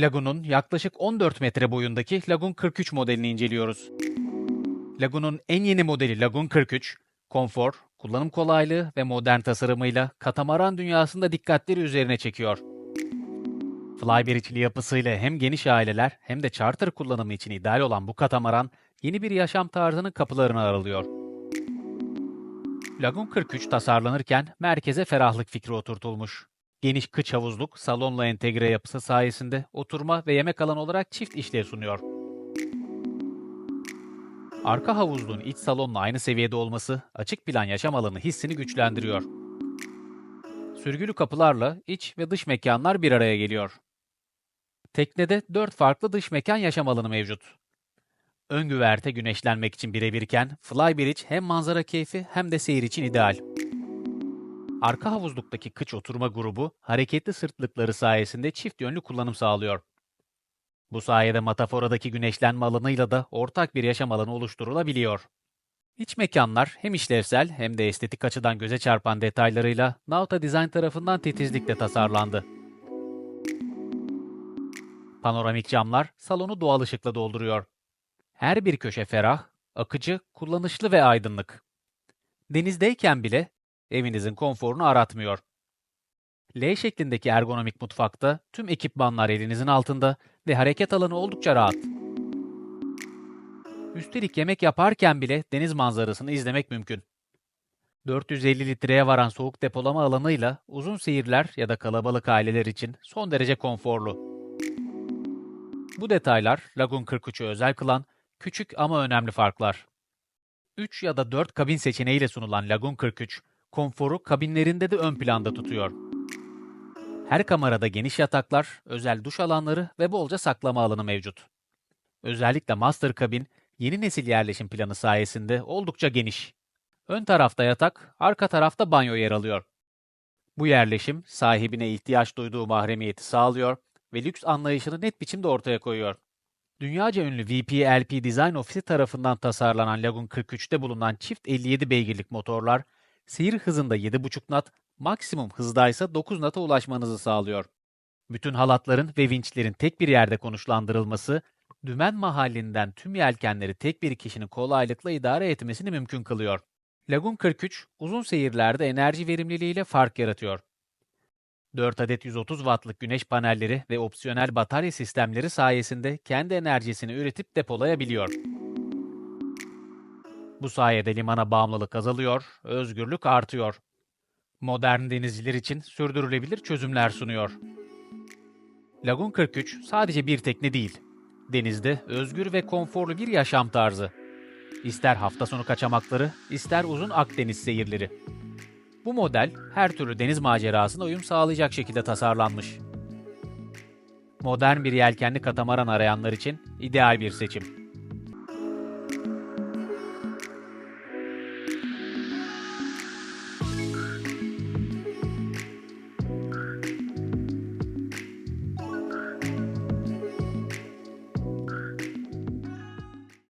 Lagoon'un yaklaşık 14 metre boyundaki Lagoon 43 modelini inceliyoruz. Lagoon'un en yeni modeli Lagoon 43, konfor, kullanım kolaylığı ve modern tasarımıyla katamaran dünyasında dikkatleri üzerine çekiyor. Flybridge'li yapısıyla hem geniş aileler hem de charter kullanımı için ideal olan bu katamaran, yeni bir yaşam tarzının kapılarını aralıyor. Lagoon 43 tasarlanırken merkeze ferahlık fikri oturtulmuş. Geniş kıç havuzluk, salonla entegre yapısı sayesinde oturma ve yemek alanı olarak çift işlev sunuyor. Arka havuzluğun iç salonla aynı seviyede olması açık plan yaşam alanı hissini güçlendiriyor. Sürgülü kapılarla iç ve dış mekanlar bir araya geliyor. Teknede 4 farklı dış mekan yaşam alanı mevcut. Ön güverte güneşlenmek için birebirken Flybridge hem manzara keyfi hem de seyir için ideal. Arka havuzluktaki kıç oturma grubu hareketli sırtlıkları sayesinde çift yönlü kullanım sağlıyor. Bu sayede mataforadaki güneşlenme alanıyla da ortak bir yaşam alanı oluşturulabiliyor. İç mekanlar hem işlevsel hem de estetik açıdan göze çarpan detaylarıyla Nauta Design tarafından titizlikle tasarlandı. Panoramik camlar salonu doğal ışıkla dolduruyor. Her bir köşe ferah, akıcı, kullanışlı ve aydınlık. Denizdeyken bile evinizin konforunu aratmıyor. L şeklindeki ergonomik mutfakta tüm ekipmanlar elinizin altında ve hareket alanı oldukça rahat. Üstelik yemek yaparken bile deniz manzarasını izlemek mümkün. 450 litreye varan soğuk depolama alanıyla uzun seyirler ya da kalabalık aileler için son derece konforlu. Bu detaylar Lagoon 43'ü özel kılan küçük ama önemli farklar. 3 ya da 4 kabin seçeneğiyle sunulan Lagoon 43, konforu kabinlerinde de ön planda tutuyor. Her kamerada geniş yataklar, özel duş alanları ve bolca saklama alanı mevcut. Özellikle master kabin, yeni nesil yerleşim planı sayesinde oldukça geniş. Ön tarafta yatak, arka tarafta banyo yer alıyor. Bu yerleşim sahibine ihtiyaç duyduğu mahremiyeti sağlıyor ve lüks anlayışını net biçimde ortaya koyuyor. Dünyaca ünlü VP-LP Design Ofisi tarafından tasarlanan Lagoon 43'te bulunan çift 57 beygirlik motorlar, seyir hızında 7,5 knot, maksimum hızda ise 9 knot'a ulaşmanızı sağlıyor. Bütün halatların ve vinçlerin tek bir yerde konuşlandırılması, dümen mahallinden tüm yelkenleri tek bir kişinin kolaylıkla idare etmesini mümkün kılıyor. Lagoon 43, uzun seyirlerde enerji verimliliğiyle fark yaratıyor. 4 adet 130 wattlık güneş panelleri ve opsiyonel batarya sistemleri sayesinde kendi enerjisini üretip depolayabiliyor. Bu sayede limana bağımlılık azalıyor, özgürlük artıyor. Modern denizciler için sürdürülebilir çözümler sunuyor. Lagoon 43 sadece bir tekne değil. Denizde özgür ve konforlu bir yaşam tarzı. İster hafta sonu kaçamakları, ister uzun Akdeniz seyirleri. Bu model her türlü deniz macerasına uyum sağlayacak şekilde tasarlanmış. Modern bir yelkenli katamaran arayanlar için ideal bir seçim.